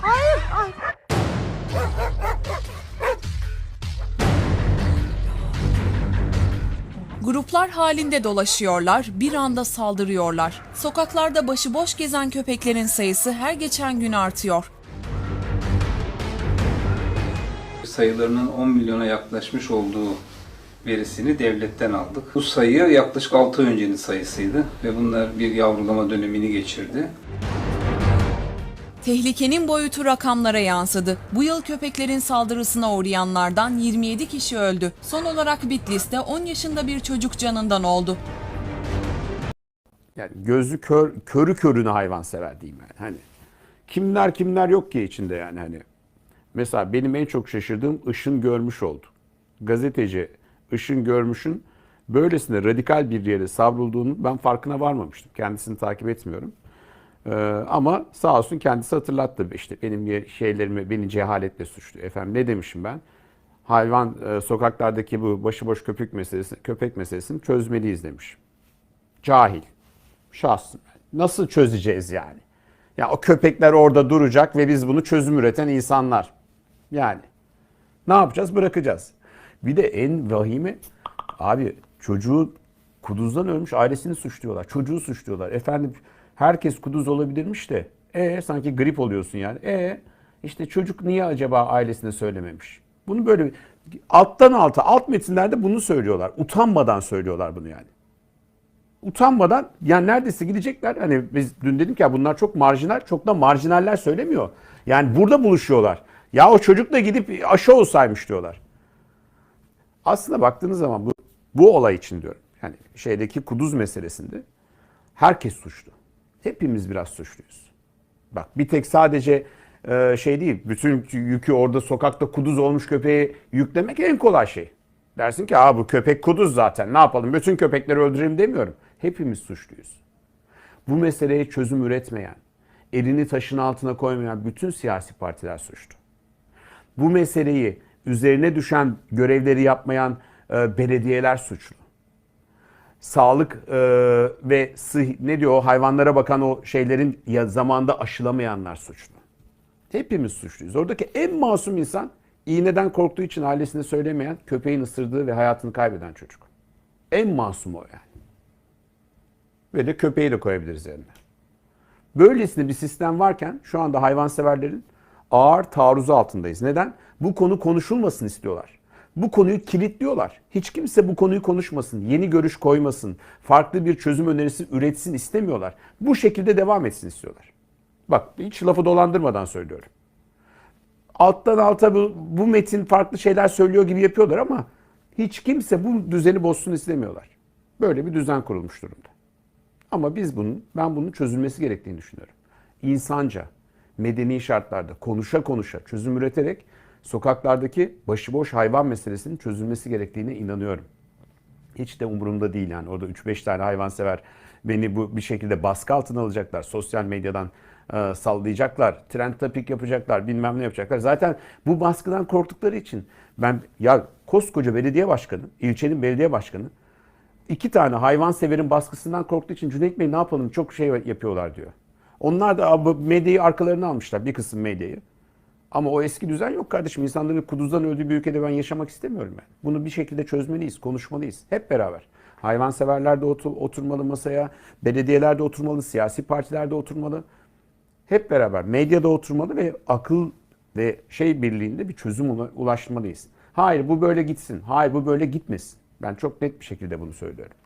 Hayır. Ay. Gruplar halinde dolaşıyorlar, bir anda saldırıyorlar. Sokaklarda başıboş gezen köpeklerin sayısı her geçen gün artıyor. sayılarının 10 milyona yaklaşmış olduğu verisini devletten aldık. Bu sayı yaklaşık 6 ay öncenin sayısıydı ve bunlar bir yavrulama dönemini geçirdi. Tehlikenin boyutu rakamlara yansıdı. Bu yıl köpeklerin saldırısına uğrayanlardan 27 kişi öldü. Son olarak Bitlis'te 10 yaşında bir çocuk canından oldu. Yani gözü kör, körü körüne hayvan sever diyeyim yani. Hani kimler kimler yok ki içinde yani hani. Mesela benim en çok şaşırdığım Işın Görmüş oldu. Gazeteci Işın Görmüş'ün böylesine radikal bir yere savrulduğunu ben farkına varmamıştım. Kendisini takip etmiyorum. Ee, ama sağ olsun kendisi hatırlattı işte benim şeylerimi beni cehaletle suçlu. Efendim ne demişim ben? Hayvan e, sokaklardaki bu başıboş köpek meselesi köpek meselesini çözmeliyiz demiş. Cahil. Şahsım. Nasıl çözeceğiz yani? Ya o köpekler orada duracak ve biz bunu çözüm üreten insanlar. Yani ne yapacağız? Bırakacağız. Bir de en vahimi abi çocuğu kuduzdan ölmüş ailesini suçluyorlar. Çocuğu suçluyorlar. Efendim herkes kuduz olabilirmiş de. E sanki grip oluyorsun yani. E işte çocuk niye acaba ailesine söylememiş? Bunu böyle alttan alta alt metinlerde bunu söylüyorlar. Utanmadan söylüyorlar bunu yani utanmadan yani neredeyse gidecekler. Hani biz dün dedik ya bunlar çok marjinal, çok da marjinaller söylemiyor. Yani burada buluşuyorlar. Ya o çocuk da gidip aşı olsaymış diyorlar. Aslında baktığınız zaman bu, bu olay için diyorum. Yani şeydeki kuduz meselesinde herkes suçlu. Hepimiz biraz suçluyuz. Bak bir tek sadece e, şey değil, bütün yükü orada sokakta kuduz olmuş köpeği yüklemek en kolay şey. Dersin ki Aa, bu köpek kuduz zaten ne yapalım bütün köpekleri öldürelim demiyorum. Hepimiz suçluyuz. Bu meseleye çözüm üretmeyen, elini taşın altına koymayan bütün siyasi partiler suçlu. Bu meseleyi üzerine düşen görevleri yapmayan e, belediyeler suçlu. Sağlık e, ve sıh, ne diyor o hayvanlara bakan o şeylerin ya zamanda aşılamayanlar suçlu. Hepimiz suçluyuz. Oradaki en masum insan iğneden korktuğu için ailesine söylemeyen, köpeğin ısırdığı ve hayatını kaybeden çocuk. En masum o yani. Ve de köpeği de koyabiliriz yerine. Böylesine bir sistem varken şu anda hayvanseverlerin ağır taarruzu altındayız. Neden? Bu konu konuşulmasın istiyorlar. Bu konuyu kilitliyorlar. Hiç kimse bu konuyu konuşmasın, yeni görüş koymasın, farklı bir çözüm önerisi üretsin istemiyorlar. Bu şekilde devam etsin istiyorlar. Bak hiç lafı dolandırmadan söylüyorum alttan alta bu, bu metin farklı şeyler söylüyor gibi yapıyorlar ama hiç kimse bu düzeni bozsun istemiyorlar. Böyle bir düzen kurulmuş durumda. Ama biz bunun, ben bunun çözülmesi gerektiğini düşünüyorum. İnsanca, medeni şartlarda konuşa konuşa çözüm üreterek sokaklardaki başıboş hayvan meselesinin çözülmesi gerektiğine inanıyorum. Hiç de umurumda değil yani orada 3-5 tane hayvansever beni bu bir şekilde baskı altına alacaklar. Sosyal medyadan e, sallayacaklar. Trend topic yapacaklar. Bilmem ne yapacaklar. Zaten bu baskıdan korktukları için ben ya koskoca belediye başkanı, ilçenin belediye başkanı iki tane hayvanseverin baskısından korktuğu için Cüneyt Bey ne yapalım çok şey yapıyorlar diyor. Onlar da medyayı arkalarına almışlar bir kısım medyayı. Ama o eski düzen yok kardeşim. İnsanların kuduzdan öldüğü bir ülkede ben yaşamak istemiyorum ben. Bunu bir şekilde çözmeliyiz, konuşmalıyız. Hep beraber. Hayvanseverler de otur, oturmalı masaya, belediyeler de oturmalı, siyasi partiler de oturmalı. Hep beraber medyada oturmalı ve akıl ve şey birliğinde bir çözüm ula- ulaşmalıyız. Hayır bu böyle gitsin. Hayır bu böyle gitmesin. Ben çok net bir şekilde bunu söylüyorum.